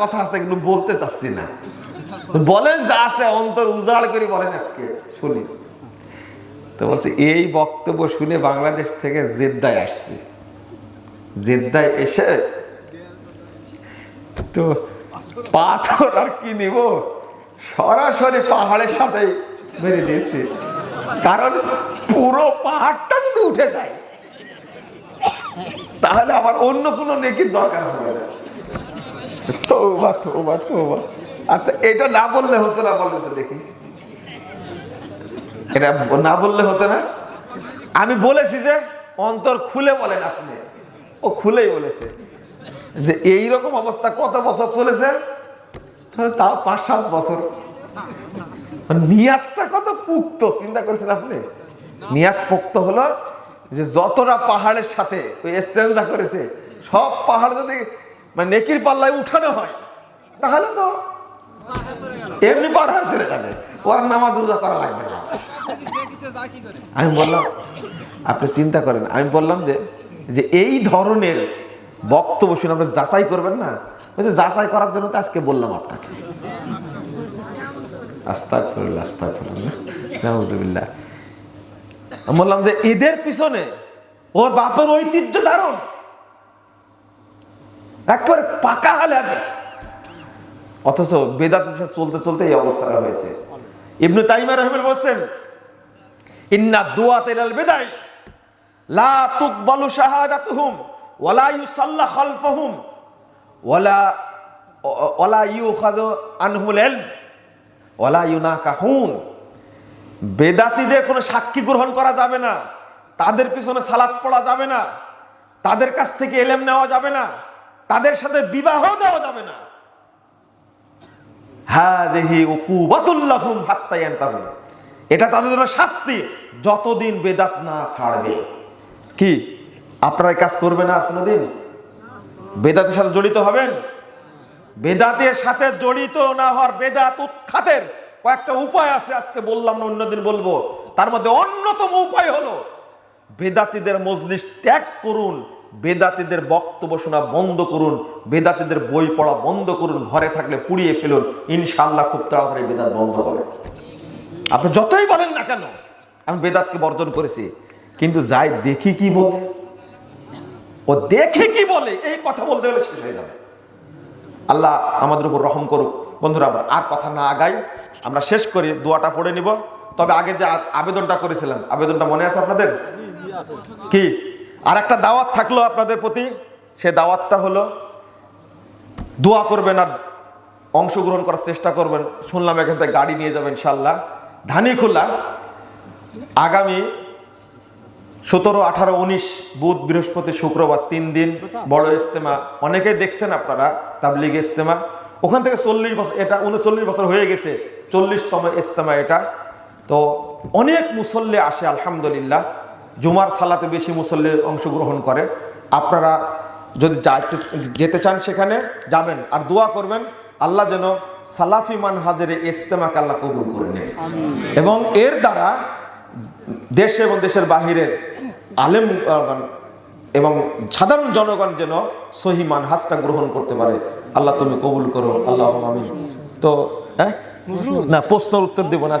কথা আছে, কিন্তু বলতে চাচ্ছি না। বলেন যা আছে, অন্তর উজাড় করে বলেন আজকে, শুনি। তো বলছে, এই বক্তব্য শুনে বাংলাদেশ থেকে জেদ্দায় আসছে। জেদ্দায় এসে তো পাথর আর কি নিব? সরাসরি পাহাড়ের সাথে মেরে দিয়েছে। কারণ পুরো পাহাড়টা যদি উঠে যায়, তাহলে আবার অন্য কোনো নেকির দরকার হবে না। আচ্ছা এটা না বললে হতো না, বলেন তো দেখি। এটা না বললে হতো না? আমি বলেছি যে, অন্তর খুলে বলেন আপনি। ও খুলেই বলেছে। যে এই রকম অবস্থা কত বছর চলেছে? তাও পাঁচ, সাত বছর। নিয়াতটা কত পুক্ত, চিন্তা করেছেন আপনি? নিয়াত পোক্ত হলো যে যতটা পাহাড়ের সাথে ওই এস্তেঞ্জা করেছে, সব পাহাড় যদি মানে নেকির পাল্লায় উঠানো হয় তাহলে তো এমনি পার হয়ে চলে যাবে। ওর নামাজ রোজা করা লাগবে না। আমি বললাম, আপনি চিন্তা করেন, আমি বললাম যে যে এই ধরনের বক্তব্য শুনে আপনি যাচাই করবেন না? বলছে, যাচাই করার জন্য তো আজকে বললাম আপনাকে। আস্তাক ফিরুল্লাহ আস্তাক ফিরুল্লাহ আমি বললাম যে এদের পিছনে ওর বাপের ঐতিহ্য ধারণ। একেবারে পাকা হালে হাদিস। অথচ বেদাতের চলতে চলতে এই অবস্থাটা হয়েছে। ইবনু তাইমা রহমান বলছেন, ইন্না দুয়াত ইলাল বিদাই লা তুকবালু শাহাদাতুহুম ওয়ালা ইউসাল্লা খালফাহুম ওয়ালা ওয়ালা ইউখাযু আনহুল ইলম ওয়ালা ইউনাকাহুন। বেদাতীদের কোনো সাক্ষী গ্রহণ করা যাবে না, তাদের পিছনে সালাত পড়া যাবে না, তাদের কাছ থেকে এলেম নেওয়া যাবে না, তাদের সাথে বিবাহ দেওয়া যাবে না। এটা তাদের জন্য শাস্তি, যতদিন বেদাত না ছাড়বে। কি? আপনারা কাজ করবেন আর কোনোদিন? বেদাতের সাথে জড়িত হবেন? বেদাতের সাথে জড়িত না হওয়ার বেদাত উৎখাতের কয়েকটা উপায় আছে, আজকে বললাম না, অন্যদিন বলব। তার মধ্যে অন্যতম উপায় হলো, বেদাতিদের মজলিস ত্যাগ করুন বেদাতিদের বক্তব্য শোনা বন্ধ করুন, বেদাতিদের বই পড়া বন্ধ করুন, ঘরে থাকলে পুড়িয়ে ফেলুন ইনশাল্লাহ খুব তাড়াতাড়ি বেদাত বন্ধ হবে। আপনি যতই বলেন না কেন, আমি বেদাতকে বর্জন করেছি, কিন্তু যাই দেখি কি বলে, ও দেখে কি বলে, এই কথা বলতে গেলে শেষ হয়ে যাবে। আল্লাহ আমাদের উপর রহম করুক। বন্ধুরা আমরা আর কথা না আগাই, আমরা শেষ করি, দোয়াটা পড়ে নিব। তবে আগে যে আবেদনটা করেছিলাম, আবেদনটা মনে আছে আপনাদের? কি? আর একটা দাওয়াত থাকল আপনাদের প্রতি, সে দাওয়াতটা হলো, দোয়া করবেন আর অংশগ্রহণ করার চেষ্টা করবেন। শুনলাম এখান থেকে গাড়ি নিয়ে যাবেন, ইনশাল্লাহ। ধানি খোলা আগামী সতেরো, আঠারো, উনিশ, বুধ, বৃহস্পতি, শুক্রবার, তিন দিন বড় ইজতেমা। অনেকেই দেখছেন আপনারা, তাবলিগ ইজতেমা। ওখান থেকে চল্লিশ বছর, এটা উনচল্লিশ বছর হয়ে গেছে, চল্লিশতম ইজতেমা এটা। তো অনেক মুসল্লি আসে, আলহামদুলিল্লাহ। জুমার সালাতে বেশি মুসল্লি অংশগ্রহণ করে। আপনারা যদি যাইতে যেতে চান সেখানে যাবেন আর দোয়া করবেন আল্লাহ যেন সালাফি মান হাজারে ইস্তেমাকে আল্লাহ কবুল করে নেন এবং এর দ্বারা দেশে এবং দেশের বাহিরের আলেম এবং সাধারণ জনগণ যেন সহি মানহাজটা গ্রহণ করতে পারে। আল্লাহ তুমি কবুল করো। আল্লাহ আমিন। তো হ্যাঁ? না প্রশ্নের উত্তর দেব না।